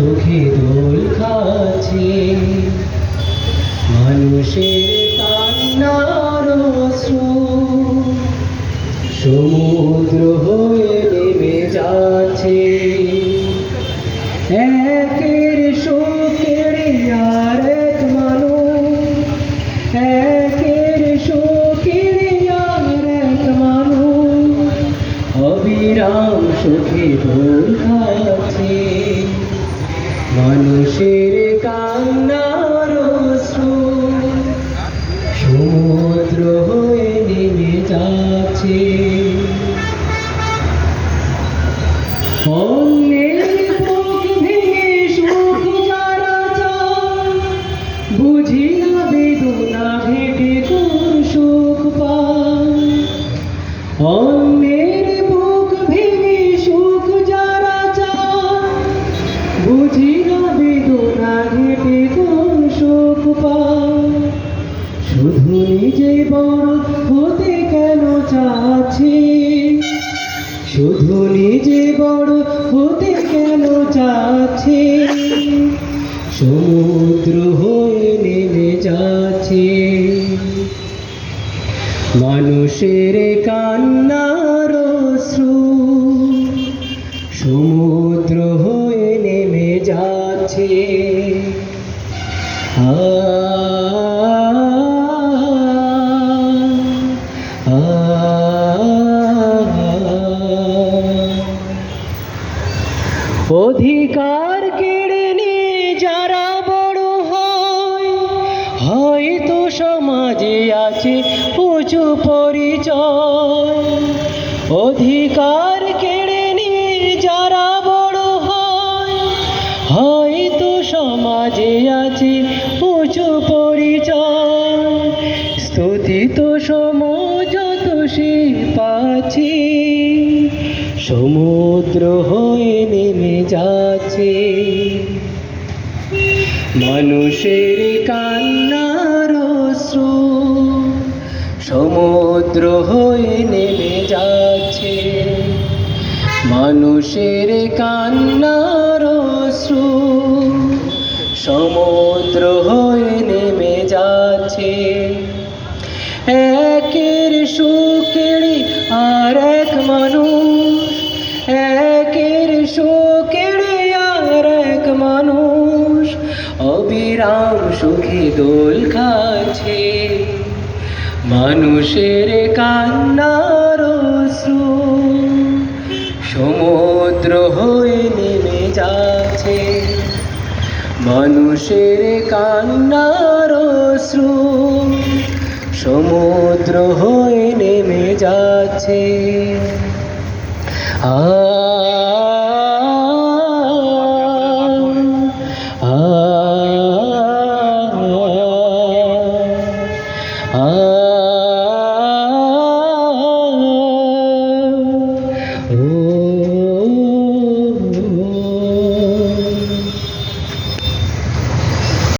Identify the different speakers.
Speaker 1: সুখে দোল খাচ্ছে। মানুষের কান্নার অশ্রু সমুদ্র হয়ে নেমে যাচ্ছে। একের শোকের আর এক মানুষ, একের শোকের আর এক মানুষ। অবিরাম সুখে দোল খাচ্ছে। মানুষের কান্নার অশ্রু সময় বড় হতে কেন চাচ্ছে? শুধু নিজে বড় হতে কেন চাচ্ছে? সমুদ্র হয়ে নেমে যাচ্ছে। মানুষের কান্নার অশ্রু সমুদ্র হয়ে নেমে যাচ্ছে। আ অধিকার কেড়ে নিয়ে যারা বড় হয়, হয়তো সমাজে আছে উঁচু পরিচয়। অধিকার কেড়ে নিয়ে যারা বড় হয়, হয়তো সমাজে আছে পাচ্ছে সমুদ্র হয়ে নেমে যাচ্ছে। মানুষের কান্নার অশ্রু সমুদ্র হয়ে নেমে যাচ্ছে। মানুষের কান্নার অশ্রু সমুদ্র হয়ে নেমে যাচ্ছে। একের সুকেড়ে অবিরাম সুখে দোল খাচ্ছে মানুষের কান্নার অশ্রু সমুদ্র হয়ে নেমে যাচ্ছে। মানুষের কান্নার অশ্রু সমুদ্র হয়ে নেমে যাচ্ছে। আ